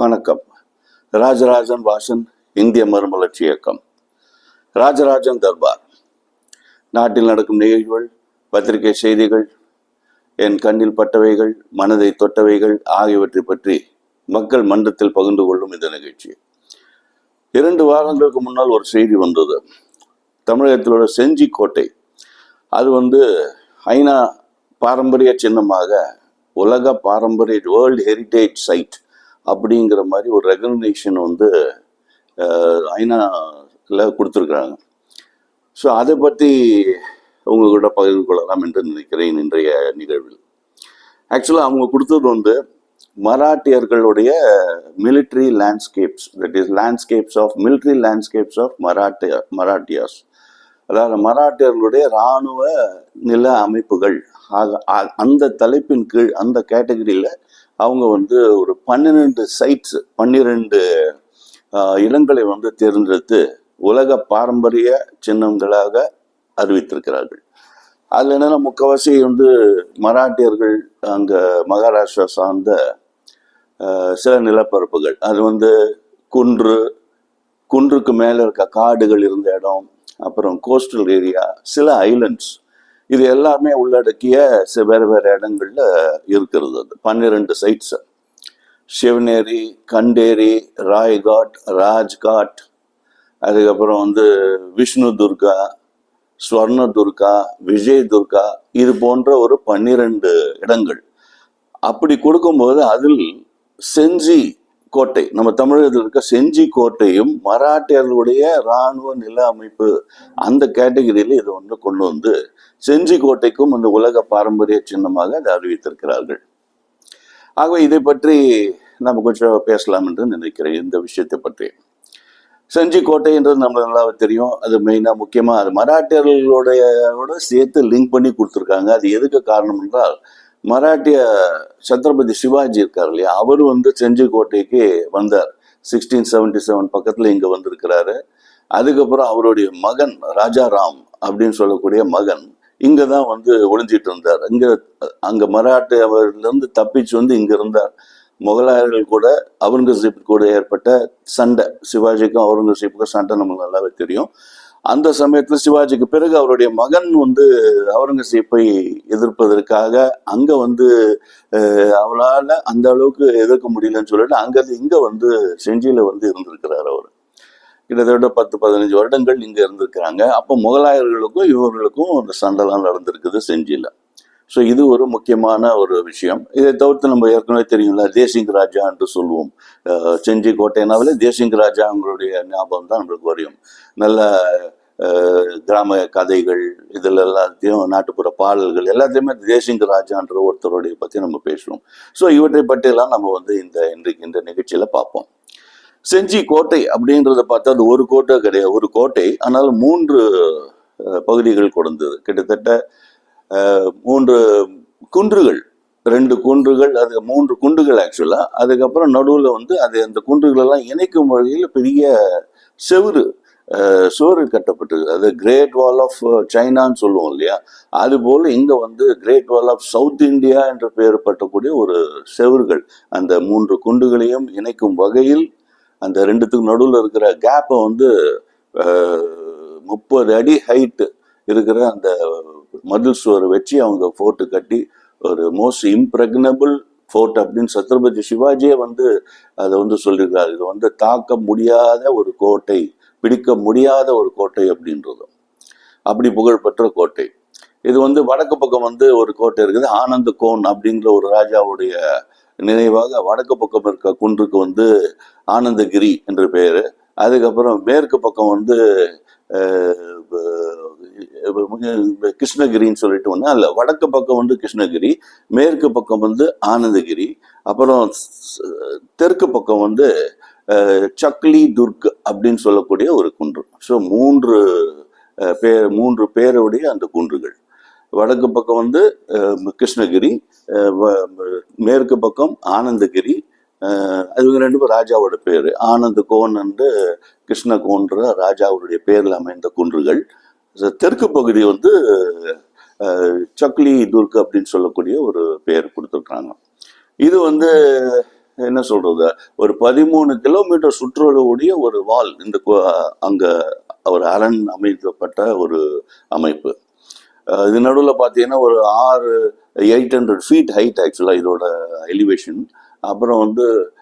வணக்கம். ராஜராஜன் வாசன் இந்திய மறுமலர்ச்சி இயக்கம். ராஜராஜன் தர்பார். நாட்டில் நடக்கும் நிகழ்வுகள் பத்திரிகை செய்திகள் என் கண்ணில் பட்டவைகள் மனதை தொட்டவைகள் ஆகியவற்றை பற்றி மக்கள் மன்றத்தில் பகிர்ந்து கொள்ளும் இந்த நிகழ்ச்சி. இரண்டு வாரங்களுக்கு முன்னால் ஒரு செய்தி வந்தது. தமிழகத்தில் உள்ள செஞ்சி கோட்டை அது வந்து ஐநா பாரம்பரிய சின்னமாக உலக பாரம்பரிய வேர்ல்டு ஹெரிட்டேஜ் சைட் அப்படிங்கிற மாதிரி ஒரு ரெகக்னேஷன் வந்து ஐநாவில் கொடுத்துருக்குறாங்க. ஸோ அதை பற்றி உங்ககிட்ட பகிர்ந்து கொள்ளலாம் என்று நினைக்கிறேன் இன்றைய நிகழ்வில். ஆக்சுவலாக அவங்க கொடுத்தது வந்து மராட்டியர்களுடைய military landscapes that is landscapes of military landscapes of மராட்டிய மராட்டியாஸ் அதாவது மராட்டியர்களுடைய இராணுவ நில அமைப்புகள் ஆக அ- அந்த தலைப்பின் கீழ் அந்த கேட்டகரியில் அவங்க வந்து ஒரு பன்னிரெண்டு சைட்ஸ் பன்னிரெண்டு இடங்களை வந்து தேர்ந்தெடுத்து உலக பாரம்பரிய சின்னங்களாக அறிவித்திருக்கிறார்கள். அதில் என்னென்னா முக்கவாசி வந்து மராட்டியர்கள் அங்கே மகாராஷ்டிரா சார்ந்த சில நிலப்பரப்புகள். அது வந்து குன்று குன்றுக்கு மேலே இருக்க காடுகள் இருந்த இடம் அப்புறம் கோஸ்டல் ஏரியா சில ஐலண்ட்ஸ் இது எல்லாமே உள்ளடக்கிய வேறு வேறு இடங்களில் இருக்கிறது அது. பன்னிரெண்டு சைட்ஸ் சிவனேரி கண்டேரி ராய்காட் ராஜ்காட் அதுக்கப்புறம் வந்து விஷ்ணு துர்கா ஸ்வர்ண துர்கா விஜய் துர்கா இது போன்ற ஒரு பன்னிரெண்டு இடங்கள். அப்படி கொடுக்கும்போது அதில் செஞ்சி கோட்டை. நம்ம தமிழகத்தில் இருக்க செஞ்சி கோட்டையும் மராட்டியர்களுடைய இராணுவ நில அமைப்பு அந்த கேட்டகரியில் இதை ஒன்று கொண்டு வந்து செஞ்சி கோட்டைக்கும் அந்த உலக பாரம்பரிய சின்னமாக அதை அறிவித்திருக்கிறார்கள். ஆகவே இதை பற்றி நம்ம கொஞ்சம் பேசலாம் என்று நினைக்கிறேன் இந்த விஷயத்தை பற்றி. செஞ்சி கோட்டைன்றது நம்மளுக்கு நல்லா தெரியும். அது மெயினாக முக்கியமாக அது மராட்டியர்களுடைய சேர்த்து லிங்க் பண்ணி கொடுத்துருக்காங்க. அது எதுக்கு காரணம் என்றால் மராட்டிய சத்ரபதி சிவாஜி இருக்கார் இல்லையா? அவர் வந்து செஞ்சி கோட்டைக்கு வந்தார். சிக்ஸ்டீன் செவன்டி செவன் பக்கத்தில் இங்கே வந்திருக்கிறாரு. அதுக்கப்புறம் அவருடைய மகன் ராஜாராம் அப்படின்னு சொல்லக்கூடிய மகன் இங்கே தான் வந்து ஒளிஞ்சிட்டு இருந்தார். இங்கே அங்கே மராட்டியவர்லேருந்து தப்பிச்சு வந்து இங்கே இருந்தார். முகலாயர்கள் கூட அவுரங்கசீப் கூட ஏற்பட்ட சண்டை. சிவாஜிக்கும் அவுரங்கசீப்புக்கும் சண்டை நம்மளுக்கு நல்லாவே தெரியும். அந்த சமயத்தில் சிவாஜிக்கு பிறகு அவருடைய மகன் வந்து அவுரங்கசீப்பை எதிர்ப்பதற்காக அங்கே வந்து அவரால் அந்த அளவுக்கு எதிர்க்க முடியலன்னு சொல்லிட்டு அங்கேருந்து இங்கே வந்து செஞ்சியில் வந்து இருந்திருக்கிறார் அவர். கிட்டத்தட்ட பத்து பதினஞ்சு வருடங்கள் இங்கே இருந்திருக்கிறாங்க. அப்போ முகலாயர்களுக்கும் இவர்களுக்கும் அந்த சண்டைலாம் நடந்திருக்குது செஞ்சியில். ஸோ இது ஒரு முக்கியமான ஒரு விஷயம். இதை தவிர்த்து நம்ம ஏற்கனவே தெரியும்ல தேசிங் ராஜா என்று சொல்லுவோம். செஞ்சி கோட்டைனாவிலே தேசிங் ராஜா அவங்களுடைய ஞாபகம் தான் நம்மளுக்கு வரையும் நல்ல கிராம கதைகள் இதில் எல்லாத்தையும் நாட்டுப்புற பாடல்கள் எல்லாத்தையுமே தேசிங்க ராஜான்ற ஒருத்தருடைய பற்றி நம்ம பேசுவோம் ஸோ இவற்றை பற்றியெல்லாம் நம்ம வந்து இந்த இன்றைக்கு இந்த நிகழ்ச்சியில் பார்ப்போம். செஞ்சி கோட்டை அப்படின்றத பார்த்தா அது ஒரு கோட்டை கிடையாது. ஒரு கோட்டை ஆனால் மூன்று பகுதிகள் கொடுந்தது. கிட்டத்தட்ட மூன்று குன்றுகள். ரெண்டு குன்றுகள் அது மூன்று குன்றுகள் ஆக்சுவலாக அதுக்கப்புறம் நடுவில் வந்து அது அந்த குன்றுகளெல்லாம் இணைக்கும் வகையில் பெரிய செவுரு சுவரு சுவர் கட்டப்பட்டிருக்கு. அது கிரேட் வால் ஆஃப் சைனான்னு சொல்லுவோம் இல்லையா? அதுபோல் இங்கே வந்து great wall of south India என்று பெயர் பட்டக்கூடிய ஒரு செவர்கள் அந்த மூன்று குண்டுகளையும் இணைக்கும் வகையில் அந்த ரெண்டுத்துக்கும் நடுவில் இருக்கிற கேப்பை வந்து முப்பது அடி ஹைட்டு இருக்கிற அந்த மதில் சுவர் வச்சு அவங்க ஃபோர்ட்டு கட்டி ஒரு மோஸ்ட் இம்ப்ரெக்னபிள் ஃபோர்ட் அப்படின்னு சத்ரபதி சிவாஜியே வந்து அதை வந்து சொல்லியிருக்காரு. இது வந்து தாக்க முடியாத ஒரு கோட்டை பிடிக்க முடியாத ஒரு கோட்டை அப்படின்றது அப்படி புகழ்பெற்ற கோட்டை. இது வந்து வடக்கு பக்கம் வந்து ஒரு கோட்டை இருக்குது ஆனந்த கோன் அப்படிங்கிற ஒரு ராஜாவுடைய நினைவாக வடக்கு பக்கம் இருக்க குன்றுக்கு வந்து ஆனந்தகிரி என்று பெயர். அதுக்கப்புறம் மேற்கு பக்கம் வந்து கிருஷ்ணகிரின்னு சொல்லிட்டு ஒன்று அல்ல வடக்கு பக்கம் வந்து கிருஷ்ணகிரி மேற்கு பக்கம் வந்து ஆனந்தகிரி அப்புறம் தெற்கு பக்கம் வந்து சக்லி துர்க் அப்படின்னு சொல்லக்கூடிய ஒரு குன்று. ஸோ மூன்று பேர் மூன்று பேருடைய அந்த குன்றுகள். வடக்கு பக்கம் வந்து கிருஷ்ணகிரி அஹ், மேற்கு பக்கம் ஆனந்தகிரி அஹ், அது இவங்க ரெண்டு பேரும் ராஜாவோட பேர். ஆனந்த கோன் என்று கிருஷ்ண கோன்ற ராஜாவுடைய பேரில் அமைந்த குன்றுகள். தெற்கு பகுதி வந்து சக்லி துர்க் அப்படின்னு சொல்லக்கூடிய ஒரு பெயர் கொடுத்துருக்காங்க இது வந்து என்ன சொல்றது ஒரு பதிமூணு கிலோமீட்டர் சுற்றுலாவுடைய ஒரு வால் இந்த கோ- அங்க ஒரு அரண் அமைக்கப்பட்ட ஒரு அமைப்பு. இது நடுவில் பார்த்தீங்கன்னா ஒரு ஆறு எயிட் ஹண்ட்ரட் ஃபீட் ஹைட் ஆக்சுவலாக இதோட எலிவேஷன். அப்புறம் வந்து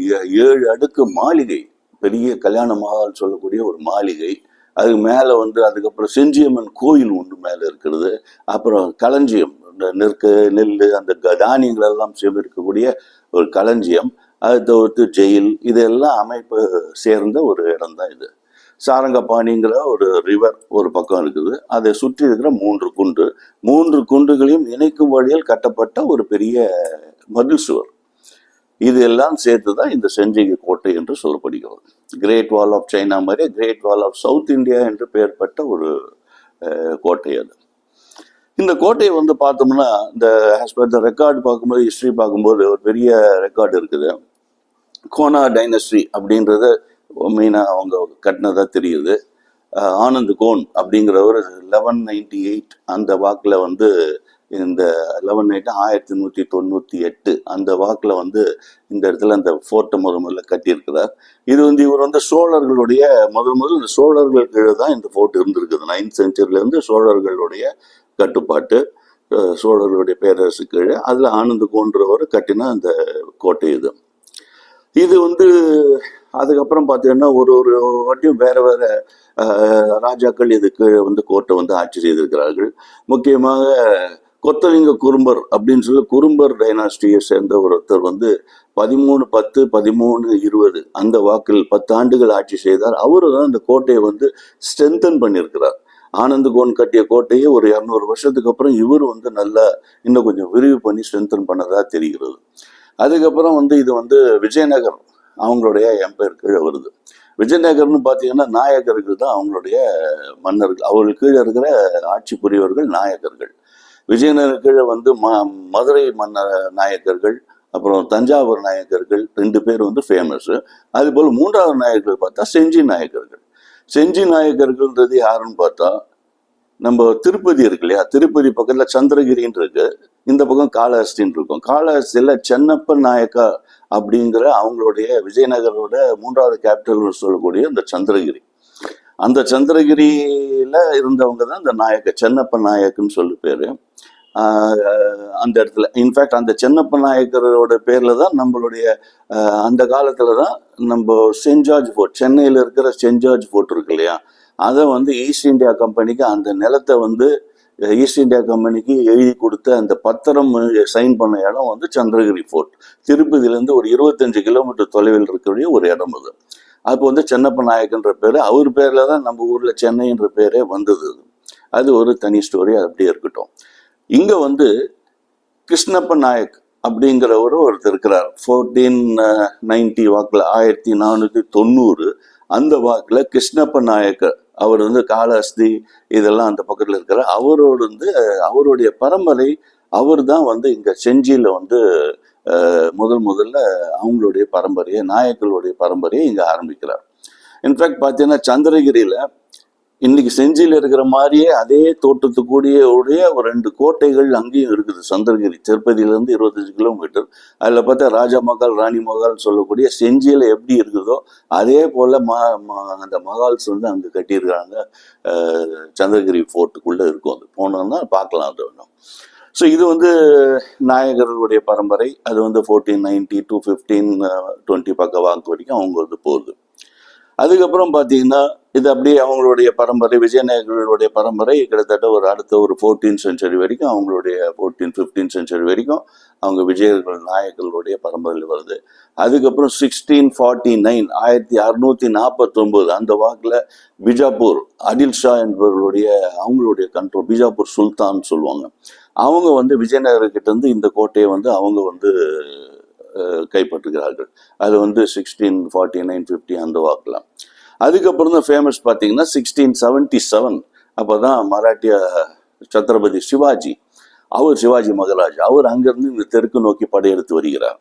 ஏ- ஏழு அடுக்கு மாளிகை பெரிய கல்யாண மகால் சொல்லக்கூடிய ஒரு மாளிகை. அதுக்கு மேலே வந்து அதுக்கப்புறம் செஞ்சியம்மன் கோயில் ஒன்று மேலே இருக்கிறது. அப்புறம் களஞ்சியம் இந்த நெற்கு நெல் அந்த தானியங்கள் எல்லாம் சேமிக்கக்கூடிய ஒரு களஞ்சியம் அது தவிர்த்து ஜெயில் இதெல்லாம் அமைப்பு சேர்ந்த ஒரு இடம் தான் இது. சாரங்கபாணிங்கிற ஒரு ரிவர் ஒரு பக்கம் இருக்குது. அதை சுற்றி இருக்கிற மூன்று குன்று. மூன்று குன்றுகளையும் இணைக்கும் வழியில் கட்டப்பட்ட ஒரு பெரிய மதில் சுவர். இது எல்லாம் சேர்த்து தான் இந்த செஞ்சிகை கோட்டை என்று சொல்லப்படுகிறது. கிரேட் வால் ஆஃப் சைனா மாதிரி great wall of south India என்று பெயர்பட்ட ஒரு கோட்டை அது. இந்த கோட்டையை வந்து பார்த்தோம்னா இந்த ஆஸ் பர் த ரெக்கார்டு பார்க்கும்போது ஹிஸ்ட்ரி பார்க்கும்போது ஒரு பெரிய ரெக்கார்டு இருக்குது. கோனா டைனஸ்டி அப்படின்றத மெயினாக அவங்க கட்டினதாக தெரியுது. ஆனந்த் கோன் அப்படிங்கிறவர் லெவன் நைன்டி எயிட் அந்த வாக்கில் வந்து இந்த லெவன் நைட்டு ஆயிரத்தி நூற்றி தொண்ணூற்றி எட்டு அந்த வாக்கில் வந்து இந்த இடத்துல அந்த ஃபோர்ட்டை முதல் முதல்ல கட்டியிருக்கிறார். இது வந்து இவர் வந்து சோழர்களுடைய முதல் முதல் இந்த சோழர்கள் கீழே தான் இந்த ஃபோர்ட் இருந்திருக்குது. நைன்த் செஞ்சுரியிலேருந்து சோழர்களுடைய கட்டுப்பாட்டு சோழர்களுடைய பேரரசு கீழே. அதில் ஆனந்த கோன்றவர் கட்டின அந்த கோட்டை இது. இது வந்து அதுக்கப்புறம் பார்த்தீங்கன்னா ஒரு ஒரு வாட்டியும் வேற வேற ராஜாக்கள் இதுக்கு வந்து கோட்டை வந்து ஆட்சி செய்திருக்கிறார்கள். முக்கியமாக கொத்தலிங்க குறும்பர் அப்படின்னு சொல்லி குறும்பர் டைனாஸ்டியை சேர்ந்த ஒருத்தர் வந்து பதிமூணு பத்து பதிமூணு இருபது அந்த வாக்கில் பத்து ஆண்டுகள் ஆட்சி செய்தார். அவரு தான் இந்த கோட்டையை வந்து ஸ்ட்ரென்தன் பண்ணியிருக்கிறார். ஆனந்தகோன் கட்டிய கோட்டையை ஒரு இரநூறு வருஷத்துக்கு அப்புறம் இவர் வந்து நல்லா இன்னும் கொஞ்சம் விரிவு பண்ணி ஸ்ட்ரென்தன் பண்ணதா தெரிகிறது. அதுக்கப்புறம் வந்து இது வந்து விஜயநகர் அவங்களுடைய எம்பையர் கீழே வருது. விஜயநகர்னு பார்த்தீங்கன்னா நாயக்கர்கள் தான் அவங்களுடைய மன்னர்கள். அவர்கள் கீழே இருக்கிற ஆட்சி புரியவர்கள் நாயக்கர்கள் விஜயநகர கீழே வந்து ம மதுரை மன்னர் நாயக்கர்கள் அப்புறம் தஞ்சாவூர் நாயக்கர்கள் ரெண்டு பேர் வந்து ஃபேமஸ் அதுபோல் மூன்றாவது நாயக்கர்கள் பார்த்தா செஞ்சி நாயக்கர்கள். செஞ்சி நாயக்கர்கள்ன்றது யாருன்னு பார்த்தா நம்ம திருப்பதி இருக்கு இல்லையா? திருப்பதி பக்கத்தில் சந்திரகிரின்னு இருக்கு இந்த பக்கம் காளஹஸ்தின்னு இருக்கும். காளஹஸ்தியில் சென்னப்ப நாயக்கா அப்படிங்கிற அவங்களுடைய விஜயநகரோட மூன்றாவது கேபிட்டல் சொல்லக்கூடிய இந்த சந்திரகிரி. அந்த சந்திரகிரியில இருந்தவங்க தான் இந்த நாயக்க சென்னப்ப நாயக்குன்னு சொல்லி பேரு. அந்த இடத்துல. இன்ஃபேக்ட் அந்த சென்னப்ப நாயக்கரோட பேர்ல தான் நம்மளுடைய அந்த காலத்துல தான் நம்ம சென்ட் ஜார்ஜ் ஃபோர்ட் சென்னையில் இருக்கிற சென்ட் ஜார்ஜ் ஃபோர்ட் இருக்கு இல்லையா? அதை வந்து ஈஸ்ட் இந்தியா கம்பெனிக்கு அந்த நிலத்தை வந்து ஈஸ்ட் இந்தியா கம்பெனிக்கு எழுதி கொடுத்த அந்த பத்திரம் சைன் பண்ண இடம் வந்து சந்திரகிரி ஃபோர்ட் திருப்பதியிலேருந்து ஒரு இருபத்தஞ்சு கிலோமீட்டர் தொலைவில் இருக்கக்கூடிய ஒரு இடம் அது. அப்போ வந்து சென்னப்ப நாயக்கன்ற பேர். அவர் பேரில் தான் நம்ம ஊரில் சென்னைன்ற பேரே வந்தது அது. ஒரு தனி ஸ்டோரி அப்படியே இருக்கட்டும். இங்கே வந்து கிருஷ்ணப்ப நாயக் அப்படிங்கிறவரு ஒருத்தர் இருக்கிறார். ஃபோர்டீன் நைன்டி வாக்கில் ஆயிரத்தி நானூற்றி தொண்ணூறு அந்த வாக்கில் கிருஷ்ணப்ப நாயக்கர் அவர் வந்து காலஹஸ்தி இதெல்லாம் அந்த பக்கத்தில் இருக்கிறார். அவரோடு வந்து அவருடைய பரம்பரை அவர் தான் வந்து இங்கே செஞ்சியில் வந்து முதல் முதல்ல அவங்களுடைய பரம்பரையை நாயக்கர்களுடைய பரம்பரையை இங்கே ஆரம்பிக்கிறார். இன்ஃபேக்ட் பார்த்தீங்கன்னா சந்திரகிரியில் இன்னைக்கு செஞ்சியில் இருக்கிற மாதிரியே அதே தோட்டத்துக்கூடிய உடைய ஒரு ரெண்டு கோட்டைகள் அங்கேயும் இருக்குது. சந்திரகிரி திருப்பதியிலேருந்து இருபத்தஞ்சு கிலோமீட்டர். அதில் பார்த்தா ராஜா மகால் ராணி மகால் சொல்லக்கூடிய செஞ்சியில் எப்படி இருக்குதோ அதே போல் ம ம- அந்த மகால்ஸ் வந்து அங்கே கட்டியிருக்காங்க. சந்திரகிரி ஃபோர்ட்டுக்குள்ளே இருக்கும். அது போனோம்னா பார்க்கலாம் அது ஒன்றும் ஸோ இது வந்து நாயகர்களுடைய பரம்பரை. அது வந்து fourteen ninety two fifteen twenty பக்கம் வாக்கு வரைக்கும் அவங்க வந்து போகுது. அதுக்கப்புறம் பார்த்தீங்கன்னா இது அப்படியே அவங்களுடைய பரம்பரை விஜயநகர்களுடைய பரம்பரை கிட்டத்தட்ட ஒரு அடுத்த ஒரு ஃபோர்டீன் சென்ச்சுரி வரைக்கும் அவங்களுடைய ஃபோர்டீன் ஃபிஃப்டீன் சென்ச்சுரி வரைக்கும் அவங்க விஜயர்கள் நாயக்கர்களுடைய பரம்பரையில் வருது. அதுக்கப்புறம் சிக்ஸ்டீன் ஃபார்ட்டி நைன் ஆயிரத்தி அறுநூத்தி நாற்பத்தொம்போது அந்த வாக்கில் பிஜாப்பூர் ஆதில் ஷா என்பவர்களுடைய அவங்களுடைய கண்ட்ரோல் பிஜாப்பூர் சுல்தான் சொல்லுவாங்க. அவங்க வந்து விஜயநகர்கிட்ட இருந்து இந்த கோட்டையை வந்து அவங்க வந்து கைப்பற்றுகிறார்கள். அது வந்து சிக்ஸ்டீன் ஃபார்ட்டி நைன் ஃபிஃப்டி அந்த வாக்கில் அதுக்கப்புறம் தான் ஃபேமஸ் பார்த்தீங்கன்னா சிக்ஸ்டீன் செவன்டி செவன் அப்போ தான் மராட்டிய சத்ரபதி சிவாஜி அவர் சிவாஜி மகாராஜ் அவர் அங்கேருந்து இந்த தெற்கு நோக்கி படையெடுத்து வருகிறார்.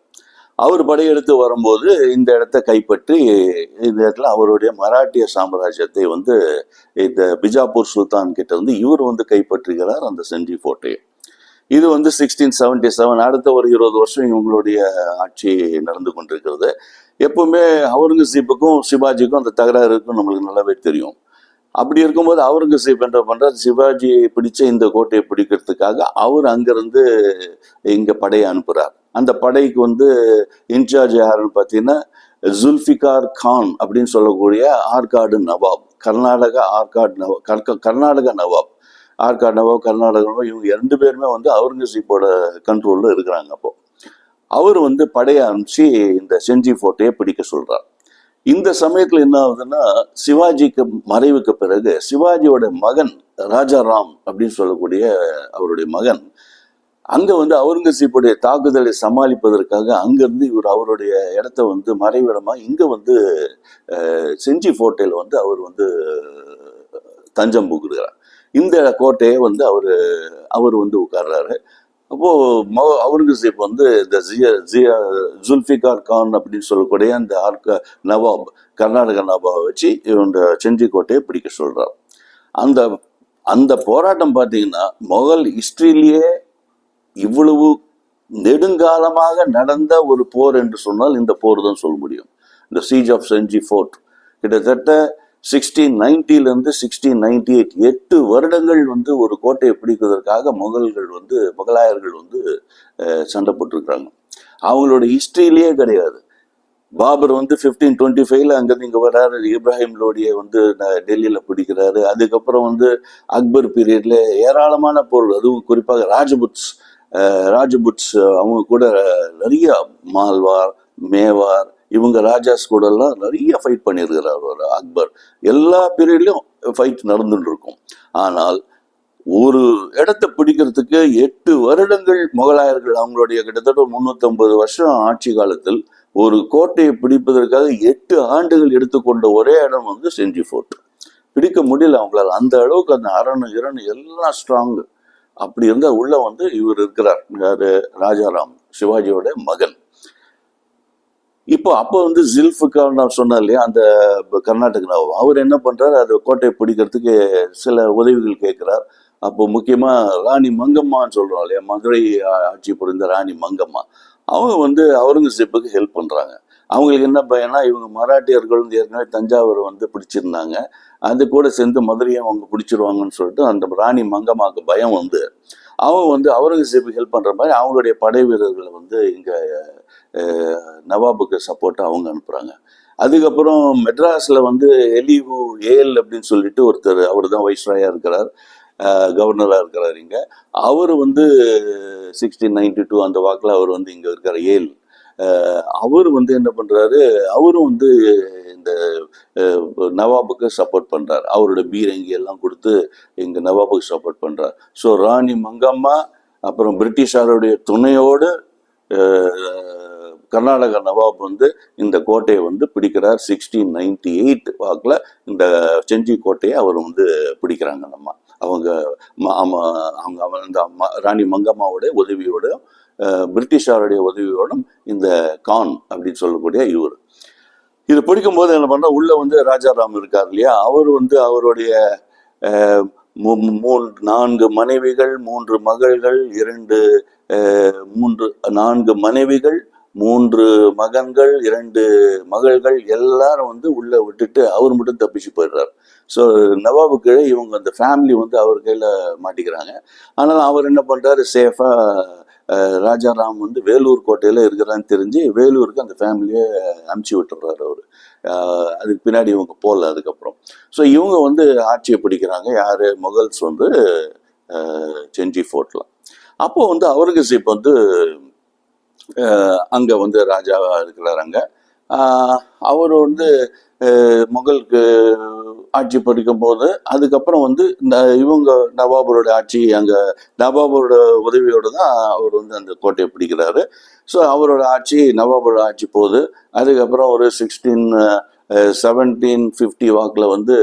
அவர் படையெடுத்து வரும்போது இந்த இடத்த கைப்பற்றி இந்த இடத்துல அவருடைய மராட்டிய சாம்ராஜ்யத்தை வந்து இந்த பிஜாப்பூர் சுல்தான் கிட்ட இருந்து இவர் வந்து கைப்பற்றுகிறார் அந்த செஞ்சி கோட்டையை இது வந்து சிக்ஸ்டீன் செவன்டி செவன் அடுத்த ஒரு இருபது வருஷம் இவங்களுடைய ஆட்சி நடந்து கொண்டிருக்கிறது. எப்பவுமே அவுரங்கசீப்புக்கும் சிவாஜிக்கும் அந்த தகராறு இருக்கும் நம்மளுக்கு நல்லாவே தெரியும். அப்படி இருக்கும்போது அவுரங்கசீப் என்ன பண்றார்? சிவாஜியை பிடிச்ச இந்த கோட்டையை பிடிக்கிறதுக்காக அவர் அங்கேருந்து இங்கே படையை அனுப்புகிறார் அந்த படைக்கு வந்து இன்சார்ஜ் யாருன்னு பார்த்தீங்கன்னா ஜுல்ஃபிகார் கான் அப்படின்னு சொல்லக்கூடிய ஆற்காடு நவாப். கர்நாடகா ஆற்காடு நவாப் கர்க- கர்நாடக நவாப். ஆற்காடு கர்நாடகாவோ இவங்க ரெண்டு பேருமே வந்து அவுரங்கசீப்போட கண்ட்ரோலில் இருக்கிறாங்க அப்போ. அவர் வந்து படையை அனுப்பிச்சு இந்த செஞ்சி ஃபோர்ட்டையை பிடிக்க சொல்றார். இந்த சமயத்தில் என்ன ஆகுதுன்னா சிவாஜிக்கு மறைவுக்கு பிறகு சிவாஜியோட மகன் ராஜாராம் அப்படின்னு சொல்லக்கூடிய அவருடைய மகன் அங்க வந்து அவுரங்கசீப்புடைய தாக்குதலை சமாளிப்பதற்காக அங்கிருந்து இவர் அவருடைய இடத்த வந்து மறைவிடமா இங்க வந்து செஞ்சி ஃபோர்ட்டையில் வந்து அவர் வந்து தஞ்சம் புகுகிறார் இந்த கோட்டையை வந்து அவர் அவர் வந்து உட்கார்றாரு. அப்போது மொ- அவுரங்கசீப் வந்து இந்த ஜியா ஜியா ஜுல்ஃபிகார் கான் அப்படின்னு சொல்லக்கூடிய அந்த ஆர்க நவாப் கர்நாடக நவாபை வச்சு இந்த செஞ்சி கோட்டையை பிடிக்க சொல்கிறார் அந்த அந்த போராட்டம் பார்த்தீங்கன்னா முகல் ஹிஸ்ட்ரியிலேயே இவ்வளவு நெடுங்காலமாக நடந்த ஒரு போர் என்று சொன்னால் இந்த போர் தான் சொல்ல முடியும். இந்த சீஜ் ஆஃப் செஞ்சி ஃபோர்ட் கிட்டத்தட்ட சிக்ஸ்டீன் நைன்டிலேருந்து சிக்ஸ்டீன் நைன்டி எயிட் எட்டு வருடங்கள் வந்து ஒரு கோட்டையை பிடிப்பதற்காக முகல்கள் வந்து முகலாயர்கள் வந்து சண்டை போட்டிருக்கிறாங்க. அவங்களோட ஹிஸ்ட்ரியிலேயே கிடையாது. பாபர் வந்து ஃபிஃப்டீன் டுவெண்ட்டி ஃபைவ்ல அங்கேருந்து இங்கே வர்றாரு. இப்ராஹிம் லோடியை வந்து டெல்லியில் பிடிக்கிறாரு. அதுக்கப்புறம் வந்து அக்பர் பீரியட்ல ஏராளமான பொருள் அதுவும் குறிப்பாக ராஜபுட்ஸ் ராஜபுட்ஸ் அவங்க கூட நிறைய மால்வார் மேவார் இவங்க ராஜாஸ் கூடலாம் நிறைய ஃபைட் பண்ணியிருக்கிறார் அக்பர். எல்லா பீரியட்லையும் ஃபைட் நடந்துட்டு இருக்கும் ஆனால் ஒரு இடத்த பிடிக்கிறதுக்கு எட்டு வருடங்கள் முகலாயர்கள் அவங்களுடைய கிட்டத்தட்ட முன்னூத்தம்பது வருஷம் ஆட்சி காலத்தில் ஒரு கோட்டையை பிடிப்பதற்காக எட்டு ஆண்டுகள் எடுத்துக்கொண்ட ஒரே இடம் வந்து செஞ்சி ஃபோர்ட் பிடிக்க முடியல அவங்களால. அந்த அளவுக்கு அந்த அரணு இரணு எல்லாம் ஸ்ட்ராங் அப்படி இருந்தால் உள்ள வந்து இவர் இருக்கிறார் யாரு? ராஜாராம் சிவாஜியோட மகன். இப்போ அப்போ வந்து ஜில்ஃபுக்கார் நான் சொன்னேன் இல்லையா அந்த கர்நாடக நவாப் அவர் என்ன பண்றாரு அது கோட்டையை பிடிக்கிறதுக்கு சில உதவிகள் கேட்கிறார். அப்போ முக்கியமாக ராணி மங்கம்மான்னு சொல்கிறோம் இல்லையா மதுரை ஆட்சி புரிந்த ராணி மங்கம்மா. அவங்க வந்து அவுரங்கசீப்புக்கு ஹெல்ப் பண்ணுறாங்க அவங்களுக்கு என்ன பயனா இவங்க மராட்டியர்கள் வந்து ஏற்கனவே தஞ்சாவூர் வந்து பிடிச்சிருந்தாங்க. அது கூட சேர்ந்து மதுரையும் அவங்க பிடிச்சிருவாங்கன்னு சொல்லிட்டு அந்த ராணி மங்கம்மாவுக்கு பயம் வந்து அவங்க வந்து அவுரங்கசீப்புக்கு ஹெல்ப் பண்ணுற மாதிரி அவங்களுடைய படை வீரர்களை வந்து இங்கே நவாபுக்கு சப்போர்ட்டாக அவங்க அனுப்புகிறாங்க அதுக்கப்புறம் மெட்ராஸில் வந்து எலிவு ஏல் அப்படின்னு சொல்லிட்டு ஒருத்தர் அவர் தான் வைஸ்ராயாக இருக்கிறார் கவர்னராக இருக்கிறார் இங்கே. அவர் வந்து சிக்ஸ்டீன் நைன்டி டூ அந்த வாக்கில் அவர் வந்து இங்கே இருக்கிற ஏல். அவர் வந்து என்ன பண்ணுறாரு அவரும் வந்து இந்த நவாபுக்கு சப்போர்ட் பண்ணுறார் அவரோட பீரங்கி எல்லாம் கொடுத்து இங்கே நவாபுக்கு சப்போர்ட் பண்ணுறார் ஸோ ராணி மங்கம்மா அப்புறம் பிரிட்டிஷாருடைய துணையோடு கர்நாடக நவாப் வந்து இந்த கோட்டையை வந்து பிடிக்கிறார். சிக்ஸ்டீன் நைன்டி எயிட் வாக்கில் இந்த செஞ்சி கோட்டையை அவர் வந்து பிடிக்கிறாங்க நம்ம. அவங்க அவங்க அந்த ம- ராணி மங்கம்மாவுடைய உதவியோட பிரிட்டிஷாருடைய உதவியோடும் இந்த கான் அப்படின்னு சொல்லக்கூடிய இவர். இது பிடிக்கும்போது என்ன பண்ணா உள்ள வந்து ராஜாராம் இருக்கார் இல்லையா? அவர் வந்து அவருடைய மூன்று நான்கு மனைவிகள் மூன்று மகள்கள் இரண்டு மூன்று நான்கு மனைவிகள் மூன்று மகன்கள் இரண்டு மகள்கள் எல்லாரும் வந்து உள்ள விட்டுட்டு அவர் மட்டும் தப்பிச்சு போயிடுறார். ஸோ நவாபுக்கு இவங்க அந்த ஃபேமிலி வந்து அவர் கையில் மாட்டிக்கிறாங்க. ஆனால் அவர் என்ன பண்ணுறாரு சேஃபாக ராஜாராம் வந்து வேலூர் கோட்டையில் இருக்கிறான்னு தெரிஞ்சு வேலூருக்கு அந்த ஃபேமிலியை அனுப்பிச்சி விட்டுறாரு அவர். அதுக்கு பின்னாடி இவங்க போகல அதுக்கப்புறம். ஸோ இவங்க வந்து ஆட்சியை பிடிக்கிறாங்க. யார்? முகல்ஸ் வந்து செஞ்சி ஃபோர்ட்லாம் அப்போ வந்து அவுரங்கசீப் வந்து அங்கே வந்து ராஜாவாக இருக்கிறார் அங்கே. அவர் வந்து முகலுக்கு ஆட்சி படிக்கும் போது அதுக்கப்புறம் வந்து இவங்க நவாபரோட ஆட்சி அங்கே நவாபரோட உதவியோடு தான் அவர் வந்து அந்த கோட்டையை பிடிக்கிறாரு. ஸோ அவரோட ஆட்சி நவாபரோட ஆட்சி போகுது. அதுக்கப்புறம் ஒரு சிக்ஸ்டீன் செவன்டீன் ஃபிஃப்டி வாக்கில் வந்து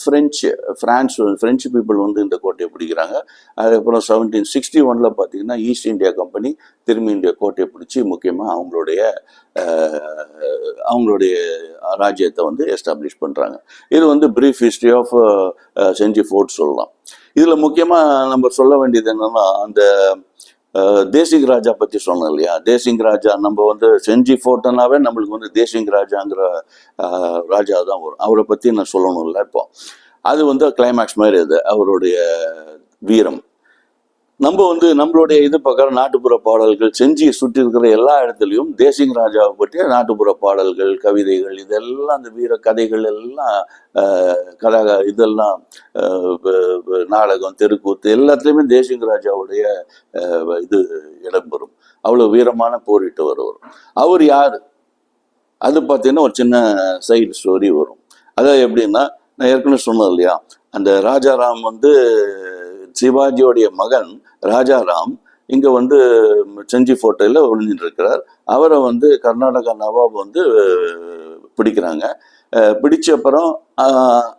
ஃப்ரெஞ்சு ஃப்ரான்ஸ் ஃப்ரெஞ்சு பீப்புள் வந்து இந்த கோட்டையை பிடிக்கிறாங்க. அதுக்கப்புறம் செவன்டீன் சிக்ஸ்டி ஒனில் பார்த்தீங்கன்னா ஈஸ்ட் இந்தியா கம்பெனி திரும்பி இந்தியா கோட்டையை பிடிச்சி முக்கியமாக அவங்களுடைய அவங்களுடைய ராஜ்யத்தை வந்து எஸ்டாப்ளிஷ் பண்ணுறாங்க இது வந்து brief history of Gingee fort சொல்லலாம். இதில் முக்கியமாக நம்ம சொல்ல வேண்டியது என்னென்னா அந்த தேசிங் ராஜா பற்றி சொன்னோம் இல்லையா? தேசிங் ராஜா நம்ம வந்து செஞ்சி போட்டோனாவே நம்மளுக்கு வந்து தேசிங் ராஜாங்கிற ராஜா தான் வரும். அவரை பற்றி நான் சொல்லணும்ல இப்போ. அது வந்து கிளைமேக்ஸ் மாதிரி அது அவருடைய வீரம். நம்ம வந்து நம்மளுடைய இது பக்கம் நாட்டுப்புற பாடல்கள் செஞ்சியை சுற்றி இருக்கிற எல்லா இடத்துலையும் தேசிங் ராஜாவை பற்றிய நாட்டுப்புற பாடல்கள் கவிதைகள் இதெல்லாம் அந்த வீர கதைகள் எல்லாம் ஆஹ், இதெல்லாம் ஆஹ், நாடகம் தெருக்கூத்து எல்லாத்துலேயுமே தேசிங் ராஜாவுடைய இது இடம்பெறும். அவ்வளோ வீரமான போரிட்டு வருவார். அவர் யார்? அது பார்த்தீங்கன்னா ஒரு சின்ன சைடு ஸ்டோரி வரும். அதாவது எப்படின்னா நான் ஏற்கனவே சொன்னது இல்லையா? அந்த ராஜாராம் வந்து சிவாஜியோடைய மகன் ராஜாராம் இங்க வந்து செஞ்சி ஃபோட்டோயில் ஒளிஞ்சிட்டு இருக்கிறார் அவரை வந்து கர்நாடகா நவாப் வந்து பிடிக்கிறாங்க. பிடிச்ச அப்புறம்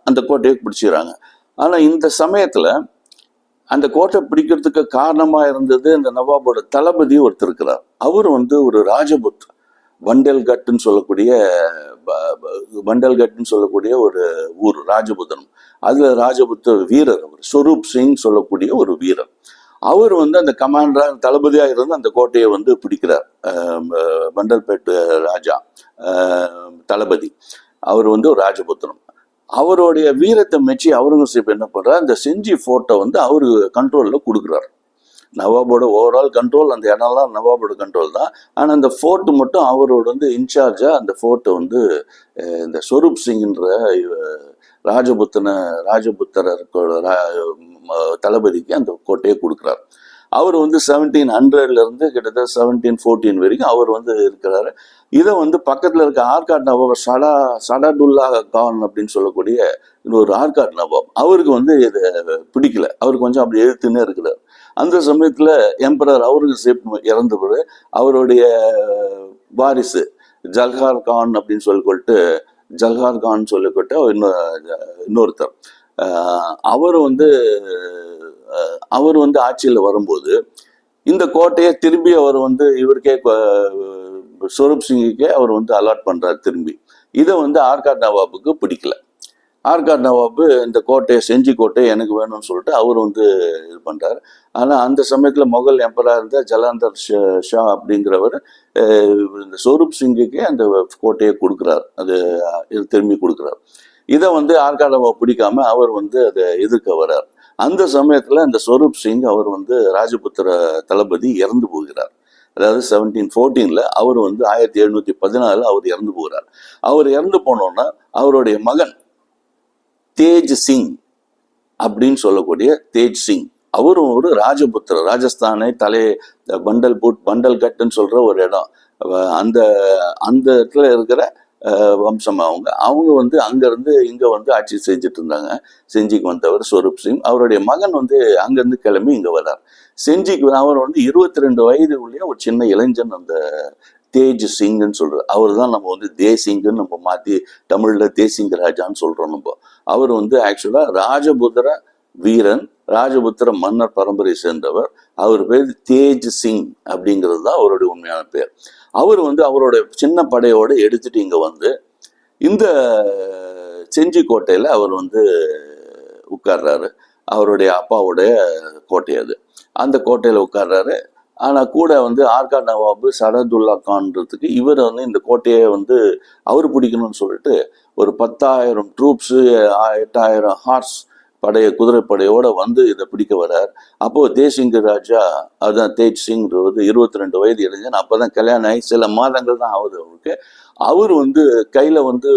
அந்த கோட்டையை பிடிச்சிக்கிறாங்க. ஆனா இந்த சமயத்துல அந்த கோட்டை பிடிக்கிறதுக்கு காரணமா இருந்தது இந்த நவாபோட தளபதி ஒருத்தர் இருக்கிறார் அவர் வந்து ஒரு ராஜபுத் பண்டல்கட்டுன்னு சொல்லக்கூடிய ப- ப- சொல்லக்கூடிய ஒரு ஊர் ராஜபுதனம் அதில் ராஜபுத்த வீரர் அவர் ஸ்வரூப் சிங் சொல்லக்கூடிய ஒரு வீரர். அவர் வந்து அந்த கமாண்டராக தளபதியாக இருந்து அந்த கோட்டையை வந்து பிடிக்கிறார். அஹ் பண்டல்பேட்டு ராஜா தளபதி. அவர் வந்து ஒரு ராஜபுத்திரம் அவருடைய வீரத்தை மெச்சி அவுரங்கசீப் என்ன பண்ணுறார் அந்த செஞ்சி ஃபோர்ட்டை வந்து அவரு கண்ட்ரோலில் கொடுக்குறாரு. நவாபோட ஓவரால் கண்ட்ரோல் அந்த இடம்லாம் நவாபோட கண்ட்ரோல் தான். ஆனால் அந்த ஃபோர்ட் மட்டும் அவரோட வந்து இன்சார்ஜாக அந்த ஃபோர்ட்டை வந்து இந்த ஸ்வரூப் சிங்ன்ற ராஜபுத்தன ராஜபுத்தரோட தளபதிக்கு அந்த கோட்டையை கொடுக்குறார். அவர் வந்து செவன்டீன் ஹண்ட்ரட்லேருந்து கிட்டத்தட்ட செவன்டீன் ஃபோர்டீன் வரைக்கும் அவர் வந்து இருக்கிறாரு. இதை வந்து பக்கத்தில் இருக்க ஆர்காட் நவாப் சடா சடாடுல்லா கான் அப்படின்னு சொல்லக்கூடிய இன்னொரு ஆர்காட் நவாப் அவருக்கு வந்து இதை பிடிக்கல. அவர் கொஞ்சம் அப்படி எழுத்துன்னே இருக்கிறார். அந்த சமயத்தில் எம்பரர் அவுரங்கசீப் இறந்த அவருடைய வாரிசு ஜல்ஹார் கான் அப்படின்னு சொல்லிக்கொண்டு ஜல்ஹார் கான் சொல்லிக்கொண்டு இன்னொரு இன்னொருத்தர். அவர் வந்து அவர் வந்து ஆட்சியில் வரும்போது இந்த கோட்டையை திரும்பி அவர் வந்து இவருக்கே கொ- ஸ்வரூப் சிங்குக்கே அவர் வந்து அலாட் பண்ணுறார் திரும்பி. இதை வந்து ஆர்காட் நவாபுக்கு பிடிக்கல. ஆர்காட் நவாபு இந்த கோட்டையை செஞ்சி கோட்டை எனக்கு வேணும்னு சொல்லிட்டு அவர் வந்து இது பண்ணுறாரு ஆனால் அந்த சமயத்தில் முகல் எம்பராக இருந்த ஜலாந்தர் ஷா- ஷா அப்படிங்கிறவர் இந்த ஸ்வரூப் சிங்குக்கே அந்த கோட்டையை கொடுக்குறார். அது இது திரும்பி கொடுக்குறார். இதை வந்து ஆர்காட் நவாப் பிடிக்காம அவர் வந்து அதை எதிர்க்க வர்றார். அந்த சமயத்தில் இந்த ஸ்வரூப் சிங் அவர் வந்து ராஜபுத்திர தளபதி இறந்து போகிறார். அதாவது செவன்டீன் ஃபோர்டீனில் அவர் வந்து ஆயிரத்தி எழுநூற்றி பதினாலில் அவர் இறந்து போகிறார். அவர் இறந்து போனோன்னா அவருடைய மகன் தேஜ் சிங் அப்படின்னு சொல்லக்கூடிய தேஜ் சிங். அவரும் ஒரு ராஜபுத்திர ராஜஸ்தானை தலை பண்டல் பூட் பண்டல்கட்டுன்னு சொல்ற ஒரு இடம். அந்த அந்த இடத்துல இருக்கிற வம்சம் அவங்க. அவங்க வந்து அங்கேருந்து இங்கே வந்து ஆட்சி செஞ்சுட்டு இருந்தாங்க. செஞ்சிக்கு வந்தவர் ஸ்வரூப் சிங். அவருடைய மகன் வந்து அங்கேருந்து கிளம்பி இங்கே வர்றார். செஞ்சிக்கு அவர் வந்து இருபத்தி ரெண்டு வயது உள்ளே ஒரு சின்ன இளைஞன் அந்த தேஜ் சிங்னு சொல்கிறார் அவர் தான் நம்ம வந்து தேசிங்குன்னு நம்ம மாற்றி தமிழில் தேசிங்க ராஜான்னு சொல்கிறோம் நம்ம. அவர் வந்து ஆக்சுவலாக ராஜபுத்திர வீரன் ராஜபுத்திர மன்னர் பரம்பரை சேர்ந்தவர். அவர் பேர் தேஜ் சிங் அப்படிங்கிறது தான் அவருடைய உண்மையான பேர். அவர் வந்து அவரோட சின்ன படையோடு எடுத்துட்டு இங்கே வந்து இந்த செஞ்சி கோட்டையில் அவர் வந்து உட்கார்றாரு. அவருடைய அப்பாவுடைய கோட்டை அது. அந்த கோட்டையில் உட்கார்றாரு. ஆனால் கூட வந்து ஆர்கா நவாபு சரதுல்லா கான்றதுக்கு இவர் வந்து இந்த கோட்டையை வந்து அவர் பிடிக்கணும்னு சொல்லிட்டு ஒரு பத்தாயிரம் ட்ரூப்ஸு எட்டாயிரம் ஹார்ஸ் படைய குதிரைப்படையோட வந்து இதை பிடிக்க வர்றார். அப்போ தேசிங்க ராஜா அதான் தேஜ் சிங் இருபத்தி ரெண்டு வயது இளைஞன். அப்பதான் கல்யாணம் ஆகி சில மாதங்கள் தான் ஆகுது அவருக்கு. அவர் வந்து கையில வந்து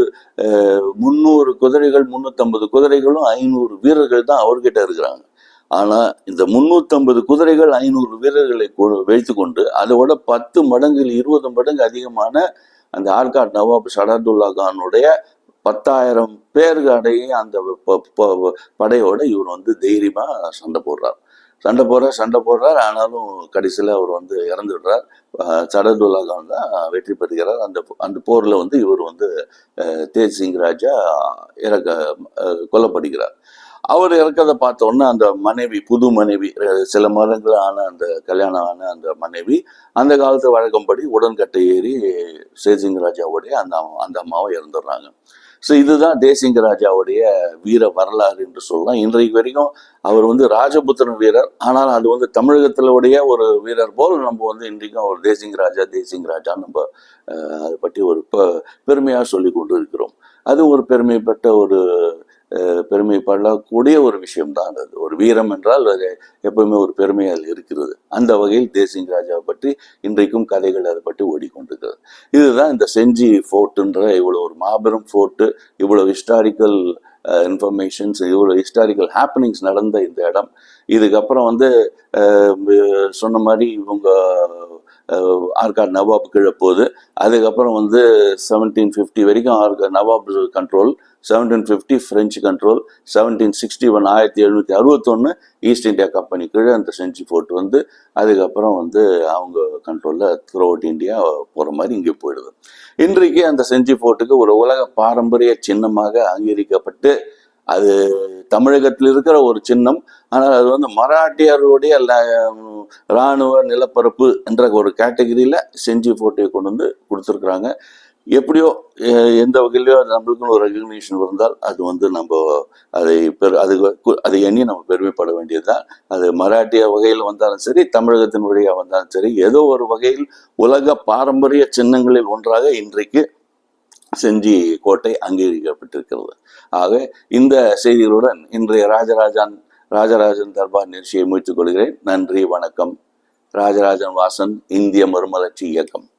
முந்நூறு குதிரைகள் முந்நூற்றம்பது குதிரைகளும் ஐநூறு வீரர்கள் தான் அவர்கிட்ட இருக்கிறாங்க. ஆனா இந்த முந்நூற்றம்பது குதிரைகள் ஐநூறு வீரர்களை வைத்து கொண்டு அதோட பத்து மடங்கு இருபது மடங்கு அதிகமான அந்த ஆர்காட் நவாப் சடாதுல்லா கானுடைய பத்தாயிரம் பேருக்கு அடைய அந்த ப- படையோட இவர் வந்து தைரியமா சண்டை போடுறார். சண்டை போடுறார் சண்டை போடுறார். ஆனாலும் கடைசியில் அவர் வந்து இறந்துடுறார். விடுறார் சடதுல்லா கான் தான் வெற்றி பெறுகிறார். அந்த அந்த போரில் வந்து இவர் வந்து தேஜ் சிங் ராஜா இறக்க கொல்லப்படுகிறார். அவர் இறக்கதை பார்த்தோன்னா உடனே அந்த மனைவி புது மனைவி சில மாதங்கள் ஆன அந்த கல்யாணம் ஆன அந்த மனைவி அந்த காலத்து வழக்கம்படி உடன்கட்டை ஏறி சேசிங் ராஜாவுடைய அந்த அம்மா- அந்த அம்மாவை இறந்துடுறாங்க. ஸோ இதுதான் தேசிங்க ராஜாவுடைய வீர வரலாறு என்று சொல்லலாம். இன்றைக்கு வரைக்கும் அவர் வந்து ராஜபுத்திரன் வீரர். ஆனால் அது வந்து தமிழகத்திலுடைய ஒரு வீரர் போல் நம்ம வந்து இன்றைக்கும் அவர் தேசிங்க ராஜா தேசிங்க ராஜா நம்ம அதை பற்றி ஒரு பெருமையாக சொல்லி கொண்டு இருக்கிறோம் அது ஒரு பெருமைப்பட்ட ஒரு பெருமைப்படக்கூடிய ஒரு விஷயம்தான் அது. ஒரு வீரம் என்றால் அது எப்பவுமே ஒரு பெருமை அதில் இருக்கிறது. அந்த வகையில் தேசிங் ராஜாவை பற்றி இன்றைக்கும் கதைகள் அதை பற்றி ஓடிக்கொண்டிருக்கிறது. இதுதான் இந்த செஞ்சி ஃபோர்ட்டுன்ற இவ்வளோ ஒரு மாபெரும் ஃபோர்ட்டு இவ்வளோ ஹிஸ்டாரிக்கல் இன்ஃபர்மேஷன்ஸ் இவ்வளோ ஹிஸ்டாரிக்கல் ஹாப்பனிங்ஸ் நடந்த இந்த இடம். இதுக்கப்புறம் வந்து சொன்ன மாதிரி இவங்க ஆர்காட் நவாப் கீழே போகுது. அதுக்கப்புறம் வந்து செவன்டீன் ஃபிஃப்டி வரைக்கும் Arcot nawab control seventeen fifty French control seventeen sixty one ஆயிரத்தி எழுநூற்றி அறுபத்தொன்று ஈஸ்ட் இந்தியா கம்பெனி கீழே அந்த செஞ்சி ஃபோர்ட் வந்து அதுக்கப்புறம் வந்து அவங்க கண்ட்ரோலில் த்ரூ அவுட் இந்தியா போகிற மாதிரி இங்கே போயிடுது. இன்றைக்கு அந்த செஞ்சி ஃபோர்ட்டுக்கு ஒரு உலக பாரம்பரிய சின்னமாக அங்கீகரிக்கப்பட்டு அது தமிழகத்தில் இருக்கிற ஒரு சின்னம். ஆனால் அது வந்து மராட்டியர்களுடைய இராணுவ நிலப்பரப்பு என்ற ஒரு கேட்டகரியில் செஞ்சி ஃபோட்டோயை கொண்டு வந்து கொடுத்துருக்குறாங்க. எப்படியோ எ- எந்த வகையிலையோ அது நம்மளுக்குன்னு ஒரு ரெகக்னிஷன் இருந்தால் அது வந்து நம்ம அதை பெரு அது கு- அதை எண்ணி நம்ம பெருமைப்பட வேண்டியதுதான். அது மராட்டிய வகையில் வந்தாலும் சரி தமிழகத்தின் வழியாக வந்தாலும் சரி ஏதோ ஒரு வகையில் உலக பாரம்பரிய சின்னங்களில் ஒன்றாக இன்றைக்கு செஞ்சி கோட்டை அங்கீகரிக்கப்பட்டிருக்கிறது. ஆக இந்த செய்திகளுடன் இன்றைய ராஜராஜன் ராஜராஜன் தர்பார் நிகழ்ச்சியை முடித்துக் கொள்கிறேன். நன்றி வணக்கம். ராஜராஜன் வாசன் இந்திய மறுமலர்ச்சி இயக்கம்.